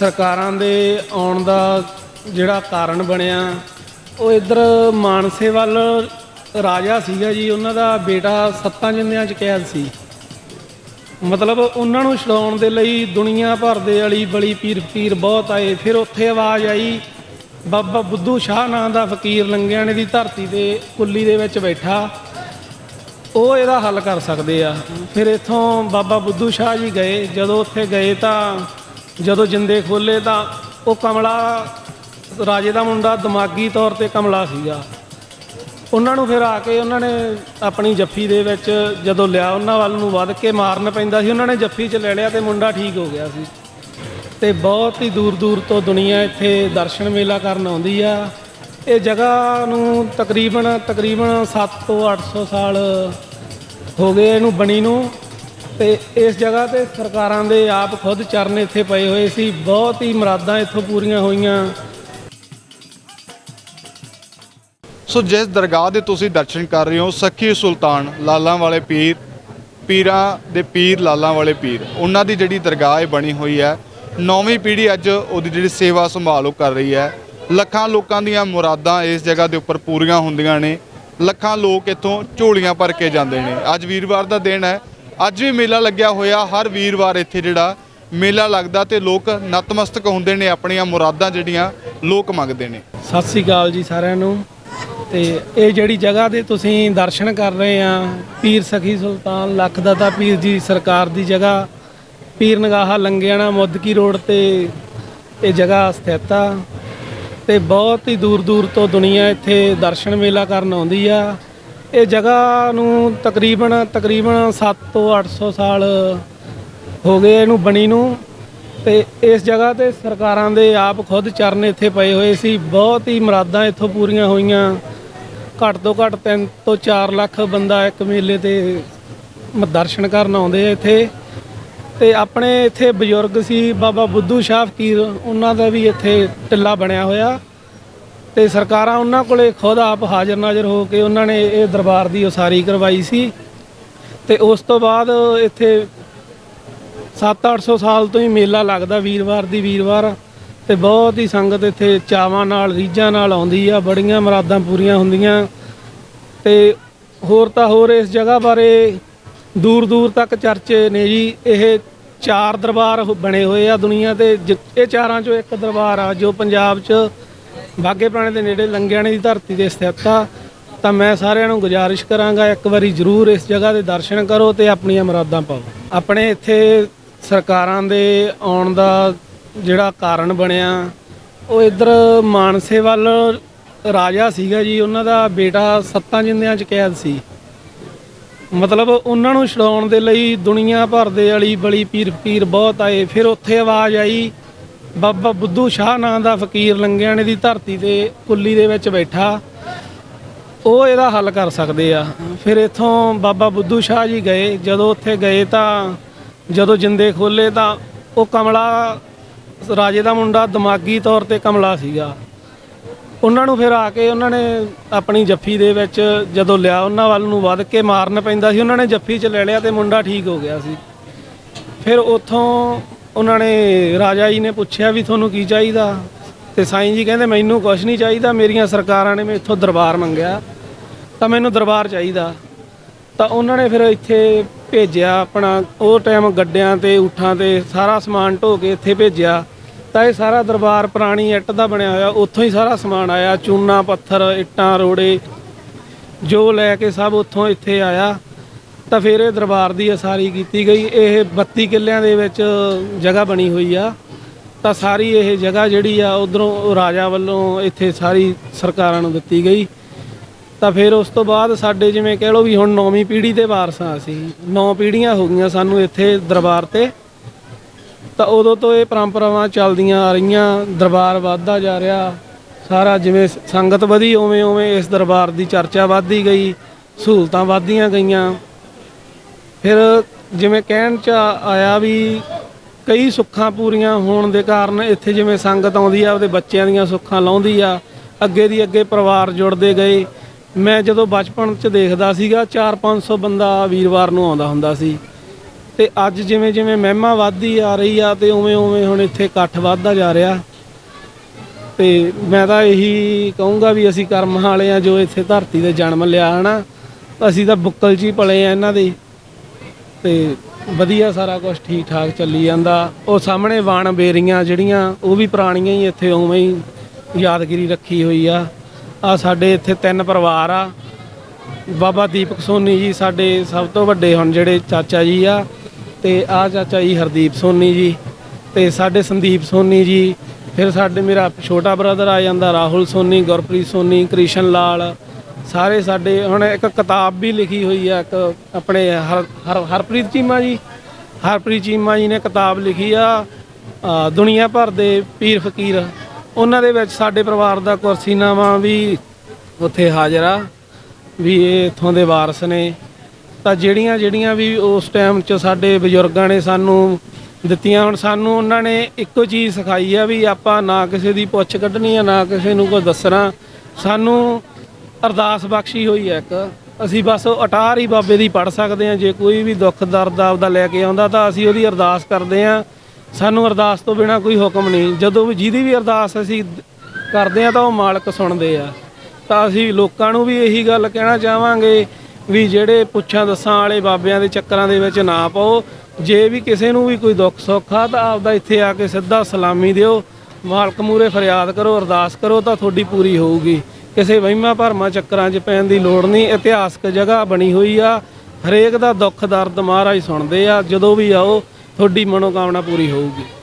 ਸਰਕਾਰਾਂ ਦੇ ਆਉਣ ਦਾ ਜਿਹੜਾ ਕਾਰਨ ਬਣਿਆ, ਉਹ ਇੱਧਰ ਮਾਨਸੇ ਵੱਲ ਰਾਜਾ ਸੀਗਾ ਜੀ, ਉਹਨਾਂ ਦਾ ਬੇਟਾ ਸੱਤਾਂ ਜਿੰਦਿਆਂ ਚ ਕੈਦ ਸੀ। ਮਤਲਬ ਉਹਨਾਂ ਨੂੰ ਛਡਾਉਣ ਦੇ ਲਈ ਦੁਨੀਆ ਭਰ ਦੇ ਅਲੀ ਬਲੀ ਪੀਰ ਪੀਰ ਬਹੁਤ ਆਏ। ਫਿਰ ਉੱਥੇ ਆਵਾਜ਼ ਆਈ, ਬਾਬਾ ਬੁੱਧੂ ਸ਼ਾਹ ਨਾਂ ਦਾ ਫਕੀਰ ਲੰਗਿਆਣੇ ਦੀ ਧਰਤੀ ਤੇ ਕੁੱਲੀ ਦੇ ਵਿੱਚ ਬੈਠਾ। ਉਹ ਇਹਦਾ ਹੱਲ ਕਰ ਸਕਦੇ ਆ। ਫਿਰ ਇੱਥੋਂ ਬਾਬਾ ਬੁੱਧੂ ਸ਼ਾਹ ਜੀ ਗਏ। ਜਦੋਂ ਉੱਥੇ ਗਏ ਤਾਂ ਜਦੋਂ ਜਿੰਦੇ ਖੋਲੇ ਤਾਂ ਉਹ ਕਮਲਾ ਰਾਜੇ ਦਾ ਮੁੰਡਾ ਦਿਮਾਗੀ ਤੌਰ ਤੇ ਕਮਲਾ ਸੀਗਾ। ਉਹਨਾਂ ਨੂੰ ਫਿਰ ਆ ਕੇ ਉਹਨਾਂ ਨੇ ਆਪਣੀ ਜੱਫੀ ਦੇ ਵਿੱਚ ਜਦੋਂ ਲਿਆ, ਉਹਨਾਂ ਵੱਲ ਨੂੰ ਵੱਧ ਕੇ ਮਾਰਨ ਪੈਂਦਾ ਸੀ। ਉਹਨਾਂ ਨੇ ਜੱਫੀ 'ਚ ਲੈ ਲਿਆ ਤੇ ਮੁੰਡਾ ਠੀਕ ਹੋ ਗਿਆ ਸੀ। ਤੇ ਬਹੁਤ ਹੀ ਦੂਰ ਦੂਰ ਤੋਂ ਦੁਨੀਆ ਇੱਥੇ ਦਰਸ਼ਨ ਮੇਲਾ ਕਰਨ ਆਉਂਦੀ ਆ। ਇਹ ਜਗ੍ਹਾ ਨੂੰ ਤਕਰੀਬਨ ਤਕਰੀਬਨ 7 ਤੋਂ 800 ਸਾਲ ਹੋ ਗਏ ਇਹਨੂੰ ਬਣੀ ਨੂੰ। ਤੇ ਇਸ ਜਗ੍ਹਾ ਤੇ ਸਰਕਾਰਾਂ ਦੇ ਆਪ ਖੁਦ ਚਰਨ ਇੱਥੇ ਪਏ ਹੋਏ ਸੀ। ਬਹੁਤ ਹੀ ਮੁਰਾਦਾਂ ਇੱਥੋਂ ਪੂਰੀਆਂ ਹੋਈਆਂ। ਸੋ ਜਿਸ ਦਰਗਾਹ ਦੇ ਤੁਸੀਂ ਦਰਸ਼ਨ ਕਰ ਰਹੇ ਹੋ, ਸਖੀ ਸੁਲਤਾਨ ਲਾਲਾਂ ਵਾਲੇ ਪੀਰ, ਪੀਰਾਂ ਦੇ ਪੀਰ ਲਾਲਾਂ ਵਾਲੇ ਪੀਰ। ਉਹਨਾਂ ਦੀ ਜਿਹੜੀ ਦਰਗਾਹ ਇਹ ਬਣੀ ਹੋਈ ਹੈ, ਨੌਵੀਂ ਪੀੜ੍ਹੀ ਅੱਜ ਉਹਦੀ ਜਿਹੜੀ ਸੇਵਾ ਸੰਭਾਲ ਉਹ ਕਰ ਰਹੀ ਹੈ। ਲੱਖਾਂ ਲੋਕਾਂ ਦੀਆਂ ਮੁਰਾਦਾਂ ਇਸ ਜਗ੍ਹਾ ਦੇ ਉੱਪਰ ਪੂਰੀਆਂ ਹੁੰਦੀਆਂ ਨੇ। ਲੱਖਾਂ ਲੋਕ ਇੱਥੋਂ ਝੋਲੀਆਂ ਭਰ ਕੇ ਜਾਂਦੇ ਨੇ। ਅੱਜ ਵੀਰਵਾਰ ਦਾ ਦਿਨ ਹੈ। ਅੱਜ ਵੀ ਮੇਲਾ ਲੱਗਿਆ ਹੋਇਆ, ਹਰ ਵੀਰਵਾਰ ਇੱਥੇ ਜਿਹੜਾ ਮੇਲਾ ਲੱਗਦਾ ਤੇ ਲੋਕ ਨਤਮਸਤਕ ਹੁੰਦੇ ਨੇ, ਆਪਣੀਆਂ ਮੁਰਾਦਾਂ ਜਿਹੜੀਆਂ ਲੋਕ ਮੰਗਦੇ ਨੇ। ਸਤਿ ਸ੍ਰੀ ਅਕਾਲ ਜੀ ਸਾਰਿਆਂ ਨੂੰ। ਤੇ ਇਹ ਜਿਹੜੀ ਜਗ੍ਹਾ ਦੇ ਤੁਸੀਂ ਦਰਸ਼ਨ ਕਰ ਰਹੇ ਆ, ਪੀਰ ਸਖੀ ਸੁਲਤਾਨ, ਲੱਖ ਦਾਤਾ ਪੀਰ ਜੀ ਸਰਕਾਰ ਦੀ ਜਗ੍ਹਾ, ਪੀਰ ਨਗਾਹਾ ਲੰਗਿਆਣਾ ਮੁੱਦਕੀ ਰੋਡ ਤੇ ਇਹ ਜਗ੍ਹਾ ਸਥਿਤ ਆ। ਤੇ ਬਹੁਤ ਹੀ ਦੂਰ ਦੂਰ ਤੋਂ ਦੁਨੀਆ ਇੱਥੇ ਦਰਸ਼ਨ ਮੇਲਾ ਕਰਨ ਆਉਂਦੀ ਆ। ਇਹ ਜਗ੍ਹਾ ਨੂੰ ਤਕਰੀਬਨ ਤਕਰੀਬਨ 7 ਤੋਂ 800 ਸਾਲ ਹੋ ਗਏ ਇਹਨੂੰ ਬਣੀ ਨੂੰ। ਤੇ ਇਸ ਜਗ੍ਹਾ ਤੇ ਸਰਕਾਰਾਂ ਦੇ ਆਪ ਖੁਦ ਚਰਨ ਇੱਥੇ ਪਏ ਹੋਏ ਸੀ। ਬਹੁਤ ਹੀ ਮੁਰਾਦਾਂ ਇੱਥੋਂ ਪੂਰੀਆਂ ਹੋਈਆਂ। ਘੱਟ ਤੋਂ ਘੱਟ 3 ਤੋਂ 4 ਲੱਖ ਬੰਦਾ ਇੱਕ ਮੇਲੇ ਤੇ ਦਰਸ਼ਨ ਕਰਨ ਆਉਂਦੇ ਆ ਇੱਥੇ। ਤੇ ਆਪਣੇ ਇੱਥੇ ਬਜ਼ੁਰਗ ਸੀ ਬਾਬਾ ਬੁੱਧੂ ਸ਼ਾਹ ਫਕੀਰ। ਉਹਨਾਂ ਦਾ ਵੀ ਇੱਥੇ ਟਿੱਲਾ ਬਣਿਆ ਹੋਇਆ। ਤੇ ਸਰਕਾਰਾਂ ਉਹਨਾਂ ਕੋਲੇ ਖੁਦ ਆਪ ਹਾਜ਼ਰ ਨਾਜ਼ਰ ਹੋ ਕੇ ਉਹਨਾਂ ਨੇ ਇਹ ਦਰਬਾਰ ਦੀ ਉਸਾਰੀ ਕਰਵਾਈ ਸੀ। ਤੇ ਉਸ ਤੋਂ ਬਾਅਦ ਇੱਥੇ 7-800 ਸਾਲ ਤੋਂ ਹੀ ਮੇਲਾ ਲੱਗਦਾ ਵੀਰਵਾਰ ਦੀ ਵੀਰਵਾਰ। ਤੇ ਬਹੁਤ ਹੀ ਸੰਗਤ ਇੱਥੇ ਚਾਵਾਂ ਨਾਲ, ਰੀਝਾਂ ਨਾਲ ਆਉਂਦੀ ਆ, ਬੜੀਆਂ ਮੁਰਾਦਾਂ ਪੂਰੀਆਂ ਹੁੰਦੀਆਂ। ਤੇ ਹੋਰ ਤਾਂ ਹੋਰ ਇਸ ਜਗ੍ਹਾ ਬਾਰੇ ਦੂਰ ਦੂਰ ਤੱਕ ਚਰਚੇ ਨੇ ਜੀ। ਇਹ ਚਾਰ ਦਰਬਾਰ ਬਣੇ ਹੋਏ ਆ ਦੁਨੀਆ ਤੇ ਜ- ਇਹ ਚਾਰਾਂ ਚੋਂ ਇੱਕ ਦਰਬਾਰ ਆ ਜੋ ਪੰਜਾਬ 'ਚ ਬਾਗੇ ਪੁਰਾਣੇ ਦੇ ਨੇੜੇ ਲੰਗਿਆਣੇ ਦੀ ਧਰਤੀ ਤੇ ਸਥਿਤ ਆ, ਤਾਂ ਮੈਂ ਸਾਰਿਆਂ ਨੂੰ ਗੁਜ਼ਾਰਿਸ਼ ਕਰਾਂਗਾ ਇੱਕ ਵਾਰੀ ਜ਼ਰੂਰ ਇਸ ਜਗ੍ਹਾ ਦੇ ਦਰਸ਼ਨ ਕਰੋ ਤੇ ਆਪਣੀਆਂ ਮੁਰਾਦਾਂ ਪਾਓ। ਆਪਣੇ ਇੱਥੇ ਸਰਕਾਰਾਂ ਦੇ ਆਉਣ ਦਾ ਜਿਹੜਾ ਕਾਰਨ ਬਣਿਆ, ਉਹ ਇੱਧਰ ਮਾਨਸੇ ਵੱਲ ਰਾਜਾ ਸੀਗਾ ਜੀ, ਉਹਨਾਂ ਦਾ ਬੇਟਾ ਸੱਤਾਂ ਜਿੰਦਿਆਂ ਚ ਕੈਦ ਸੀ। ਮਤਲਬ ਉਹਨਾਂ ਨੂੰ ਛਡਾਉਣ ਦੇ ਲਈ ਦੁਨੀਆ ਭਰ ਦੇ ਅਲੀ ਬਲੀ ਪੀਰ ਪੀਰ ਬਹੁਤ ਆਏ, ਫਿਰ ਉੱਥੇ ਆਵਾਜ਼ ਆਈ ਬਾਬਾ ਬੁੱਧੂ ਸ਼ਾਹ ਨਾਂ ਦਾ ਫਕੀਰ ਲੰਗਿਆਣੇ ਦੀ ਧਰਤੀ ਤੇ ਕੁੱਲੀ ਦੇ ਵਿੱਚ ਬੈਠਾ। ਉਹ ਇਹਦਾ ਹੱਲ ਕਰ ਸਕਦੇ ਆ। ਫਿਰ ਇੱਥੋਂ ਬਾਬਾ ਬੁੱਧੂ ਸ਼ਾਹ ਜੀ ਗਏ। ਜਦੋਂ ਉੱਥੇ ਗਏ ਤਾਂ ਜਦੋਂ ਜਿੰਦੇ ਖੋਲੇ ਤਾਂ ਉਹ ਕਮਲਾ ਰਾਜੇ ਦਾ ਮੁੰਡਾ ਦਿਮਾਗੀ ਤੌਰ ਤੇ ਕਮਲਾ ਸੀਗਾ। ਉਹਨਾਂ ਨੂੰ ਫਿਰ ਆ ਕੇ ਉਹਨਾਂ ਨੇ ਆਪਣੀ ਜੱਫੀ ਦੇ ਵਿੱਚ ਜਦੋਂ ਲਿਆ, ਉਹਨਾਂ ਵੱਲ ਨੂੰ ਵੱਧ ਕੇ ਮਾਰਨ ਪੈਂਦਾ ਸੀ। ਉਹਨਾਂ ਨੇ ਜੱਫੀ 'ਚ ਲੈ ਲਿਆ ਤੇ ਮੁੰਡਾ ਠੀਕ ਹੋ ਗਿਆ ਸੀ। ਫਿਰ ਉੱਥੋਂ ਉਹਨਾਂ ਨੇ ਰਾਜਾ ਜੀ ਨੇ ਪੁੱਛਿਆ ਵੀ ਤੁਹਾਨੂੰ ਕੀ ਚਾਹੀਦਾ? ਤੇ ਸਾਈਂ ਜੀ ਕਹਿੰਦੇ, ਮੈਨੂੰ ਕੁਝ ਨਹੀਂ ਚਾਹੀਦਾ, ਮੇਰੀਆਂ ਸਰਕਾਰਾਂ ਨੇ ਮੇਥੋਂ ਦਰਬਾਰ ਮੰਗਿਆ। ਤਾਂ ਮੈਨੂੰ ਦਰਬਾਰ ਚਾਹੀਦਾ। ਤਾਂ ਉਹਨਾਂ ਨੇ ਫਿਰ ਇੱਥੇ ਭੇਜਿਆ ਆਪਣਾ, ਉਹ ਟਾਈਮ ਗੱਡਿਆਂ ਤੇ, ਊਠਾਂ ਤੇ ਸਾਰਾ ਸਮਾਨ ਢੋ ਕੇ ਇੱਥੇ ਭੇਜਿਆ। ਤਾਂ ਇਹ ਸਾਰਾ ਦਰਬਾਰ ਪੁਰਾਣੀ ਇੱਟ ਦਾ ਬਣਿਆ ਹੋਇਆ, ਉੱਥੋਂ ਹੀ ਸਾਰਾ ਸਮਾਨ ਆਇਆ। ਚੂਨਾ, ਪੱਥਰ, ਇੱਟਾਂ, ਰੋੜੇ, ਜੋ ਲੈ ਕੇ ਸਭ ਉੱਥੋਂ ਇੱਥੇ ਆਇਆ। ਤਾਂ ਫਿਰ ਇਹ ਦਰਬਾਰ ਦੀ ਅਸਾਰੀ ਕੀਤੀ ਗਈ। ਇਹ 32 ਕਿੱਲਿਆਂ ਦੇ ਵਿੱਚ ਜਗ੍ਹਾ ਬਣੀ ਹੋਈ ਆ। ਤਾਂ ਸਾਰੀ ਇਹ ਜਗ੍ਹਾ ਜਿਹੜੀ ਆ, ਉਧਰੋਂ ਰਾਜਾ ਵੱਲੋਂ ਇੱਥੇ ਸਾਰੀ ਸਰਕਾਰਾਂ ਨੂੰ ਦਿੱਤੀ ਗਈ। ਤਾਂ ਫਿਰ ਉਸ ਤੋਂ ਬਾਅਦ ਸਾਡੇ ਜਿਵੇਂ ਕਹਿ ਲਓ ਵੀ ਹੁਣ ਨੌਵੀਂ ਪੀੜ੍ਹੀ ਦੇ ਵਾਰਸਾਂ ਅਸੀਂ ਨੌ ਪੀੜ੍ਹੀਆਂ ਹੋ ਗਈਆਂ ਸਾਨੂੰ ਇੱਥੇ ਦਰਬਾਰ ਤੇ। ਤਾਂ ਉਦੋਂ ਤੋਂ ਇਹ ਪਰੰਪਰਾਵਾਂ ਚੱਲਦੀਆਂ ਆ ਰਹੀਆਂ। ਦਰਬਾਰ ਵੱਧਦਾ ਜਾ ਰਿਹਾ। ਸਾਰਾ ਜਿਵੇਂ ਸੰਗਤ ਵਧੀ ਉਵੇਂ ਉਵੇਂ ਇਸ ਦਰਬਾਰ ਦੀ ਚਰਚਾ ਵੱਧਦੀ ਗਈ। ਸਹੂਲਤਾਂ ਵੱਧਦੀਆਂ ਗਈਆਂ। ਫਿਰ ਜਿਵੇਂ ਕਹਿਣ ਚ ਆ- ਆਇਆ ਵੀ ਕਈ ਸੁੱਖਾਂ ਪੂਰੀਆਂ ਹੋਣ ਦੇ ਕਾਰਨ ਇੱਥੇ ਜਿਵੇਂ ਸੰਗਤ ਆਉਂਦੀ ਆ ਉਹਦੇ ਬੱਚਿਆਂ ਦੀਆਂ ਸੁੱਖਾਂ ਲਾਉਂਦੀ ਆ, ਅੱਗੇ ਦੀ ਅੱਗੇ ਪਰਿਵਾਰ ਜੁੜਦੇ ਗਏ। ਮੈਂ ਜਦੋਂ ਬਚਪਨ ਚ ਦੇਖਦਾ ਸੀਗਾ 4-500 ਬੰਦਾ ਵੀਰਵਾਰ ਨੂੰ ਆਉਂਦਾ ਹੁੰਦਾ ਸੀ। ਤੇ ਅੱਜ ਜਿਵੇਂ ਜਿਵੇਂ ਮਹਿਮਾ ਵੱਧਦੀ ਆ ਰਹੀ ਆ ਤੇ ਉਵੇਂ ਉਵੇਂ ਹੁਣ ਇੱਥੇ ਇਕੱਠ ਵੱਧਦਾ ਜਾ ਰਿਹਾ। ਤੇ ਮੈਂ ਤਾਂ ਇਹੀ ਕਹੂੰਗਾ ਵੀ ਅਸੀਂ ਕਰਮ ਵਾਲੇ ਆ ਜੋ ਇੱਥੇ ਧਰਤੀ ਤੇ ਜਨਮ ਲਿਆ, ਹਨਾ? ਅਸੀਂ ਤਾਂ ਬੁੱਕਲ 'ਚ ਹੀ ਪਲੇ ਆ ਇਹਨਾਂ ਦੇ। ਤੇ ਵਧੀਆ ਸਾਰਾ ਕੁਝ ਠੀਕ ਠਾਕ ਚੱਲੀ ਜਾਂਦਾ। ਉਹ ਸਾਹਮਣੇ ਵਾਣ ਬੇਰੀਆਂ ਜਿਹੜੀਆਂ, ਉਹ ਵੀ ਪੁਰਾਣੀਆਂ ਹੀ ਇੱਥੇ ਉਵੇਂ ਹੀ ਯਾਦਗਿਰੀ ਰੱਖੀ ਹੋਈ ਆ। ਆ ਸਾਡੇ ਇੱਥੇ ਤਿੰਨ ਪਰਿਵਾਰ ਆ। ਬਾਬਾ ਦੀਪਕ ਸੋਨੀ ਜੀ ਸਾਡੇ ਸਭ ਤੋਂ ਵੱਡੇ ਹੁਣ ਜਿਹੜੇ ਚਾਚਾ ਜੀ ਆ ਤੇ ਆ ਚਾਚਾ ਜੀ ਹਰਦੀਪ ਸੋਨੀ ਜੀ ਤੇ ਸਾਡੇ ਸੰਦੀਪ ਸੋਨੀ ਜੀ, ਫਿਰ ਸਾਡੇ ਮੇਰਾ ਛੋਟਾ ਬ੍ਰਦਰ ਆ ਜਾਂਦਾ ਰਾਹੁਲ ਸੋਨੀ, ਗੁਰਪ੍ਰੀਤ ਸੋਨੀ, ਕ੍ਰਿਸ਼ਨ ਲਾਲ ਸਾਰੇ ਸਾਡੇ ਹੁਣ ਇੱਕ ਕਿਤਾਬ ਵੀ ਲਿਖੀ ਹੋਈ ਆ ਇੱਕ ਆਪਣੇ ਹਰ ਹਰ- ਹਰਪ੍ਰੀਤ ਚੀਮਾ ਜੀ। ਹਰਪ੍ਰੀਤ ਚੀਮਾ ਜੀ ਨੇ ਕਿਤਾਬ ਲਿਖੀ ਆ ਅ, ਦੁਨੀਆ ਭਰ ਦੇ ਪੀਰ ਫਕੀਰ। ਉਹਨਾਂ ਦੇ ਵਿੱਚ ਸਾਡੇ ਪਰਿਵਾਰ ਦਾ ਕੁਰਸੀਨਾਮਾ ਵੀ ਉੱਥੇ ਹਾਜ਼ਰ ਆ ਵੀ ਇਹ ਇੱਥੋਂ ਦੇ ਵਾਰਸ ਨੇ। ਤਾਂ ਜਿਹੜੀਆਂ ਜਿਹੜੀਆਂ ਵੀ ਉਸ ਟਾਈਮ 'ਚ ਸਾਡੇ ਬਜ਼ੁਰਗਾਂ ਨੇ ਸਾਨੂੰ ਦਿੱਤੀਆਂ ਹੁਣ ਸਾਨੂੰ ਉਹਨਾਂ ਨੇ ਇੱਕੋ ਚੀਜ਼ ਸਿਖਾਈ ਆ ਵੀ ਆਪਾਂ ਨਾ ਕਿਸੇ ਦੀ ਪੁੱਛ ਕੱਢਣੀ ਆ ਨਾ ਕਿਸੇ ਨੂੰ ਕੋਈ ਦੱਸਣਾ। ਸਾਨੂੰ ਅਰਦਾਸ ਬਖਸ਼ੀ ਹੋਈ ਹੈ ਇੱਕ। ਅਸੀਂ ਬਸ ਉਹ ਅਟਾਰ ਹੀ ਬਾਬੇ ਦੀ ਪੜ ਸਕਦੇ ਹਾਂ। ਜੇ ਕੋਈ ਵੀ ਦੁੱਖ, ਦਰਦ ਆਪਦਾ ਲੈ ਕੇ ਆਉਂਦਾ ਤਾਂ ਅਸੀਂ ਉਹਦੀ ਅਰਦਾਸ ਕਰਦੇ ਹਾਂ। ਸਾਨੂੰ ਅਰਦਾਸ ਤੋਂ ਬਿਨਾ ਕੋਈ ਹੁਕਮ ਨਹੀਂ। ਜਦੋਂ ਵੀ ਜਿਹਦੀ ਵੀ ਅਰਦਾਸ ਅਸੀਂ ਕਰਦੇ ਆ ਤਾਂ ਉਹ ਮਾਲਕ ਸੁਣਦੇ ਆ। ਤਾਂ ਅਸੀਂ ਲੋਕਾਂ ਨੂੰ ਵੀ ਇਹੀ ਗੱਲ ਕਹਿਣਾ ਚਾਹਾਂਗੇ ਵੀ ਜਿਹੜੇ ਪੁੱਛਾਂ ਦੱਸਾਂ ਵਾਲੇ ਬਾਬਿਆਂ ਦੇ ਚੱਕਰਾਂ ਦੇ ਵਿੱਚ ਨਾ ਪਾਓ। ਜੇ ਵੀ ਕਿਸੇ ਨੂੰ ਵੀ ਕੋਈ ਦੁੱਖ, ਸੁੱਖ ਆ ਤਾਂ ਆਪਦਾ ਇੱਥੇ ਆ ਕੇ ਸਿੱਧਾ ਸਲਾਮੀ ਦਿਓ। ਮਾਲਕ ਮੂਰੇ ਫਰਿਆਦ ਕਰੋ, ਅਰਦਾਸ ਕਰੋ ਤਾਂ ਤੁਹਾਡੀ ਪੂਰੀ ਹੋਊਗੀ। ਕਿਸੇ ਵਹਿਮਾਂ ਭਰਮਾਂ ਚੱਕਰਾਂ 'ਚ ਪੈਣ ਦੀ ਲੋੜ ਨਹੀਂ, ਇਤਿਹਾਸਕ ਜਗ੍ਹਾ ਬਣੀ ਹੋਈ ਆ। ਹਰੇਕ ਦਾ ਦੁੱਖ ਦਰਦ ਮਹਾਰਾਜ ਸੁਣਦੇ ਆ, ਜਦੋਂ ਵੀ ਆਓ, ਤੁਹਾਡੀ ਮਨੋਕਾਮਨਾ ਪੂਰੀ ਹੋਊਗੀ।